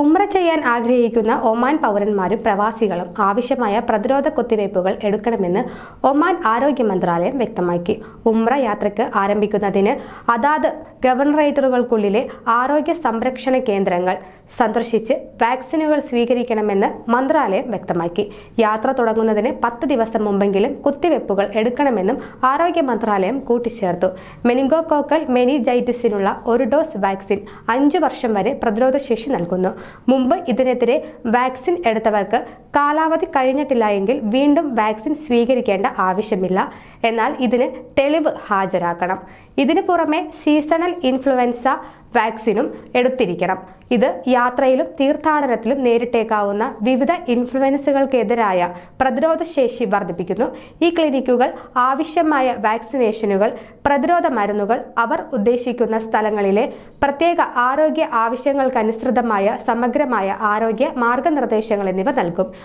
ഉംറ ചെയ്യാൻ ആഗ്രഹിക്കുന്ന ഒമാൻ പൗരന്മാരും പ്രവാസികളും ആവശ്യമായ പ്രതിരോധ കുത്തിവയ്പ്പുകൾ എടുക്കണമെന്ന് ഒമാൻ ആരോഗ്യ മന്ത്രാലയം വ്യക്തമാക്കി. ഉമ്ര യാത്രയ്ക്ക് ആരംഭിക്കുന്നതിന് അതാത് ഗവർണറേറ്ററുകൾക്കുള്ളിലെ ആരോഗ്യ സംരക്ഷണ കേന്ദ്രങ്ങൾ സന്ദർശിച്ച് വാക്സിനുകൾ സ്വീകരിക്കണമെന്ന് മന്ത്രാലയം വ്യക്തമാക്കി. യാത്ര തുടങ്ങുന്നതിന് പത്ത് ദിവസം മുമ്പെങ്കിലും കുത്തിവയ്പ്പുകൾ എടുക്കണമെന്നും ആരോഗ്യ മന്ത്രാലയം കൂട്ടിച്ചേർത്തു. മെനിങ്കോകോക്കൽ മെനിജൈറ്റിസിനുള്ള ഒരു ഡോസ് വാക്സിൻ അഞ്ചു വർഷം വരെ പ്രതിരോധശേഷി നൽകുന്നു. മുമ്പ് ഇതിനെതിരെ വാക്സിൻ എടുത്തവർക്ക് കാലാവധി കഴിഞ്ഞിട്ടില്ല എങ്കിൽ വീണ്ടും വാക്സിൻ സ്വീകരിക്കേണ്ട ആവശ്യമില്ല. എന്നാൽ ഇതിന് തെളിവ് ഹാജരാക്കണം. ഇതിനു പുറമെ സീസണൽ ഇൻഫ്ലുവൻസ വാക്സിനും എടുത്തിരിക്കണം. ഇത് യാത്രയിലും തീർത്ഥാടനത്തിലും നേരിട്ടേക്കാവുന്ന വിവിധ ഇൻഫ്ലുവൻസുകൾക്കെതിരായ പ്രതിരോധ ശേഷി വർദ്ധിപ്പിക്കുന്നു. ഈ ക്ലിനിക്കുകൾ ആവശ്യമായ വാക്സിനേഷനുകൾ പ്രതിരോധ മരുന്നുകൾ അവർ ഉദ്ദേശിക്കുന്ന സ്ഥലങ്ങളിലെ പ്രത്യേക ആരോഗ്യ ആവശ്യങ്ങൾക്കനുസൃതമായ സമഗ്രമായ ആരോഗ്യ മാർഗനിർദ്ദേശങ്ങൾ എന്നിവ നൽകും.